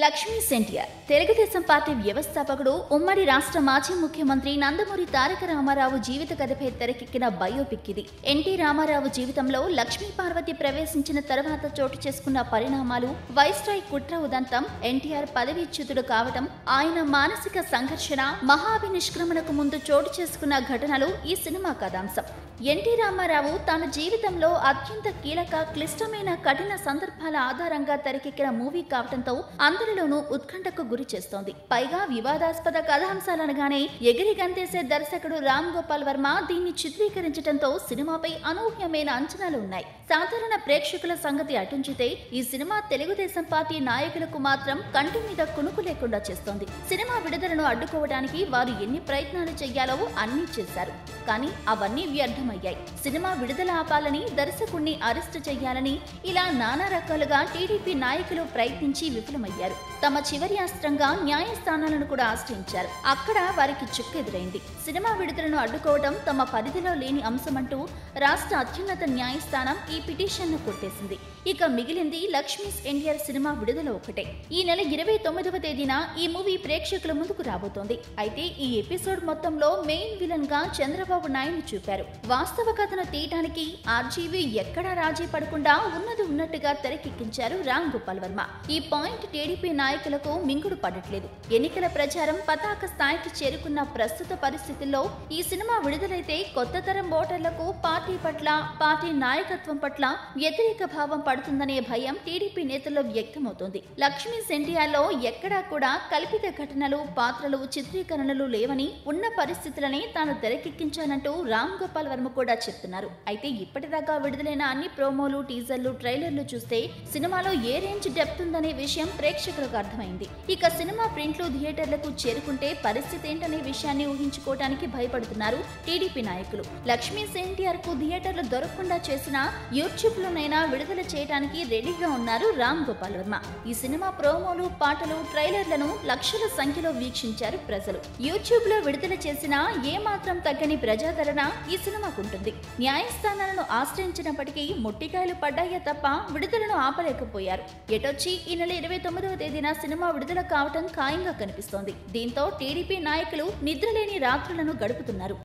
Lakshmi సెంటియర్. Telugu Desam party వ్యవస్థాపకుడు ఉమ్మడి రాష్ట్ర మాజీ ముఖ్యమంత్రి నందమూరి తారక రామారావు జీవిత కథపై తెరకెక్కిన బయోపిక్ ఇది. ఎన్టీ రామారావు జీవితంలో లక్ష్మీ పార్వతి ప్రవేశించిన తర్వాత చోటు చేసుకున్న పరిణామాలు వైస్రాయ్ కుట్ర ఉదంతం ఎన్టీఆర్ పదవీచ్యుతుడు కావటం ఆయన మానసిక సంఘర్షణ మహాభినిష్క్రమణకు ముందు చోటు చేసుకున్న ఘటనలు ఈ సినిమా కథాంశం. ఎన్టీ రామారావు తన జీవితంలో అత్యంత కీలక క్లిష్టమైన కఠిన సందర్భాల ఆధారంగా తెరకెక్కిన మూవీ కావడంతో అందరిలోనూ ఉత్కంఠకు గురి చేస్తోంది. పైగా వివాదాస్పద కథాంశాలనగానే ఎగిరి గంతేసే దర్శకుడు రామ్ గోపాల్ వర్మ దీన్ని చిత్రీకరించడంతో సినిమాపై అనూహ్యమైన అంచనాలు ఉన్నాయి. సాధారణ ప్రేక్షకుల సంగతి అటుంచితే ఈ సినిమా తెలుగుదేశం పార్టీ నాయకులకు మాత్రం కంటి మీద కునుకు లేకుండా చేస్తోంది. సినిమా విడుదలను అడ్డుకోవడానికి వారు ఎన్ని ప్రయత్నాలు చేయాలో అన్నీ చేశారు. కానీ అవన్నీ వ్యర్థమయ్యాయి సినిమా విడుదల ఆపాలని దర్శకుణ్ణి అరెస్టు చేయాలని ఇలా నానా రకాలుగా టీడీపీ నాయకులు ప్రయత్నించి విఫలమయ్యారు. తమ చివరి అస్త్రంగా న్యాయస్థానాలను కూడా ఆశ్రయించారు. అక్కడ వారికి చుక్కెదురైంది సినిమా విడుదలను అడ్డుకోవడం తమ పరిధిలో లేని అంశమంటూ రాష్ట్ర అత్యున్నత న్యాయస్థానం ఈ పిటిషన్ను కొట్టేసింది. ఇక మిగిలింది లక్ష్మీస్ ఎన్టీఆర్ సినిమా విడుదల ఒకటే ఈ నెల ఇరవై తొమ్మిదవ తేదీన ఈ మూవీ ప్రేక్షకుల ముందుకు రాబోతోంది. అయితే ఈ ఎపిసోడ్ మొత్తంలో మెయిన్ విలన్గా చంద్రబాబు నాయుడు చూపారు. వాస్తవ కథను తీయటానికి ఆర్జీవి ఎక్కడా రాజీ పడకుండా ఉన్నది ఉన్నట్టుగా తెరకెక్కించారు రామ్ గోపాల్ వర్మ. ఈ పాయింట్ టీడీపీ నాయకులకు మింగుడు పడట్లేదు. ఎన్నికల ప్రచారం పతాక స్థాయికి చేరుకున్న ప్రస్తుత పరిస్థితుల్లో ఈ సినిమా విడుదలైతే కొత్త తరం ఓటర్లకు పార్టీ పట్ల పార్టీ నాయకత్వం పట్ల వ్యతిరేక భావం పడుతుందనే భయం టీడీపీ నేతల్లో వ్యక్తమవుతోంది. లక్ష్మీ సెంటియాలో ఎక్కడా కూడా కల్పిత ఘటనలు పాత్రలు చిత్రీకరణలు లేవని ఉన్న పరిస్థితులనే తాను తెరకెక్కించానంటూ రామ్ గోపాల్ వర్మ కూడా చెప్తున్నారు. అయితే ఇప్పటిదాకా విడుదలైన అన్ని ప్రోమోలు టీజర్లు ట్రైలర్లు చూస్తే సినిమాలో ఏ రేంజ్ డెప్త్ ఉందనే విషయం ప్రేక్షకులకు అర్థమైంది. ఇక సినిమా ప్రింట్లు థియేటర్లకు చేరుకుంటే పరిస్థితి ఏంటనే విషయాన్ని ఊహించుకోవడానికి భయపడుతున్నారు టీడీపీ నాయకులు. లక్ష్మీ ఎన్టీఆర్కు థియేటర్లు దొరకకుండా చేసిన యూట్యూబ్ లోనైనా విడుదల చేయడానికి రెడీగా ఉన్నారు రామ్ గోపాల్ వర్మ. ఈ సినిమా ప్రోమోలు పాటలు ట్రైలర్లను లక్షల సంఖ్యలో వీక్షించారు ప్రజలు. యూట్యూబ్లో విడుదల చేసిన ఏ మాత్రం తగ్గని ప్రజాదరణ ఈ సినిమా కొనసాగుంటుంది న్యాయస్థానాలను ఆశ్రయించినప్పటికీ ముట్టికాయలు పడ్డాయే తప్ప విడుదలను ఆపలేకపోయారు. ఎటొచ్చి ఈ నెల ఇరవై తొమ్మిదవ తేదీన సినిమా విడుదల కావటం ఖాయంగా కనిపిస్తోంది. దీంతో టీడీపీ నాయకులు నిద్రలేని రాత్రులను గడుపుతున్నారు.